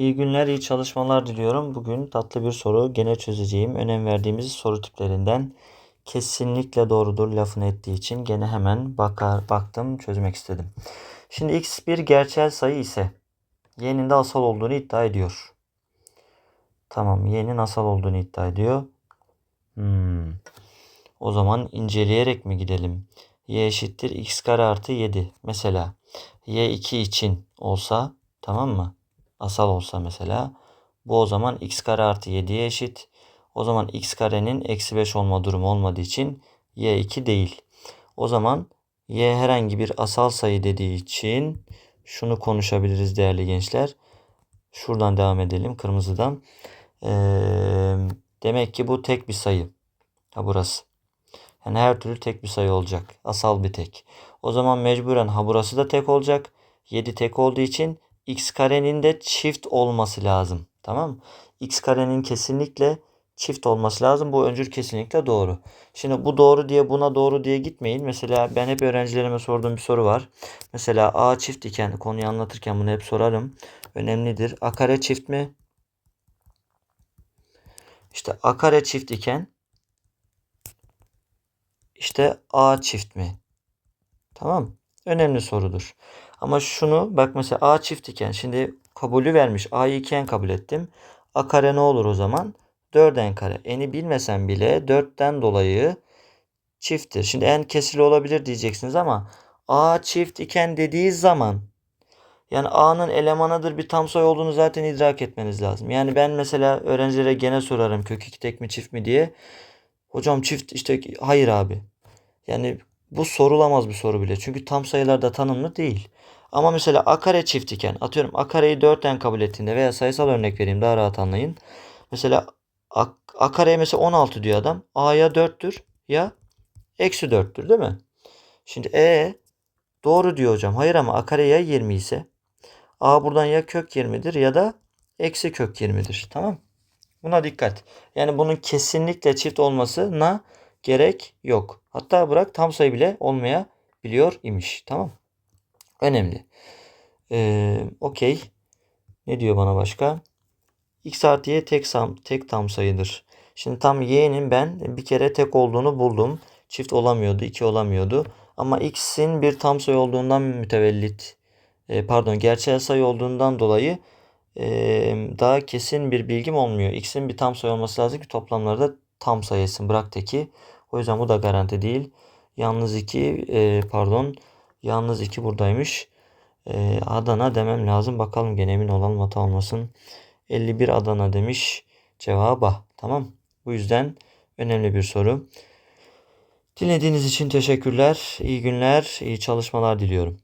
İyi günler, iyi çalışmalar diliyorum. Bugün tatlı bir soru gene çözeceğim. Önem verdiğimiz soru tiplerinden kesinlikle doğrudur lafını ettiği için gene hemen bakar, baktım çözmek istedim. Şimdi x bir gerçel sayı ise y'nin de asal olduğunu iddia ediyor. Tamam y'nin asal olduğunu iddia ediyor. Hmm. O zaman inceleyerek mi gidelim? y eşittir x kare artı 7. Mesela y 2 için olsa tamam mı? Asal olsa mesela bu o zaman x kare artı 7'ye eşit. O zaman x karenin eksi 5 olma durumu olmadığı için y 2 değil. O zaman y herhangi bir asal sayı dediği için şunu konuşabiliriz değerli gençler. Şuradan devam edelim kırmızıdan. Ee, demek ki bu tek bir sayı. Ha burası. Yani her türlü tek bir sayı olacak. Asal bir tek. O zaman mecburen ha burası da tek olacak. 7 tek olduğu için x karenin de çift olması lazım. Tamam mı? x karenin kesinlikle çift olması lazım. Bu öncül kesinlikle doğru. Şimdi bu doğru diye buna doğru diye gitmeyin. Mesela ben hep öğrencilerime sorduğum bir soru var. Mesela a çift iken konuyu anlatırken bunu hep sorarım. Önemlidir. a kare çift mi? İşte a kare çift iken işte a çift mi? Tamam. Önemli sorudur. Ama şunu bak mesela a çift iken şimdi kabulü vermiş. a'yı iken kabul ettim. a kare ne olur o zaman? 4n kare. N'i bilmesem bile 4'ten dolayı çifttir. Şimdi en kesili olabilir diyeceksiniz ama a çift iken dediği zaman yani a'nın elemanıdır bir tam sayı olduğunu zaten idrak etmeniz lazım. Yani ben mesela öğrencilere gene sorarım kök 2 tek mi çift mi diye. Hocam çift işte hayır abi. Yani bu sorulamaz bir soru bile. Çünkü tam sayılarda tanımlı değil. Ama mesela a kare çift iken atıyorum a kareyi 4'ten kabul ettiğinde veya sayısal örnek vereyim daha rahat anlayın. Mesela a, a kareye mesela 16 diyor adam. a'ya 4'tür ya eksi 4'tür değil mi? Şimdi e doğru diyor hocam. Hayır ama a kare ya 20 ise a buradan ya kök 20'dir ya da eksi kök 20'dir. Tamam Buna dikkat. Yani bunun kesinlikle çift olmasına gerek yok. Hatta bırak tam sayı bile olmayabiliyor imiş. Tamam. Önemli. Ee, Okey. Ne diyor bana başka? X artı Y tek, sam, tek tam sayıdır. Şimdi tam Y'nin ben bir kere tek olduğunu buldum. Çift olamıyordu, iki olamıyordu. Ama X'in bir tam sayı olduğundan mütevellit, e, pardon gerçel sayı olduğundan dolayı e, daha kesin bir bilgim olmuyor. X'in bir tam sayı olması lazım ki toplamlarda tam sayısın. Bırak teki. O yüzden bu da garanti değil. Yalnız 2 e, pardon. Yalnız 2 buradaymış. E, Adana demem lazım. Bakalım gene emin olalım hata olmasın. 51 Adana demiş. Cevaba. Tamam. Bu yüzden önemli bir soru. Dinlediğiniz için teşekkürler. İyi günler, iyi çalışmalar diliyorum.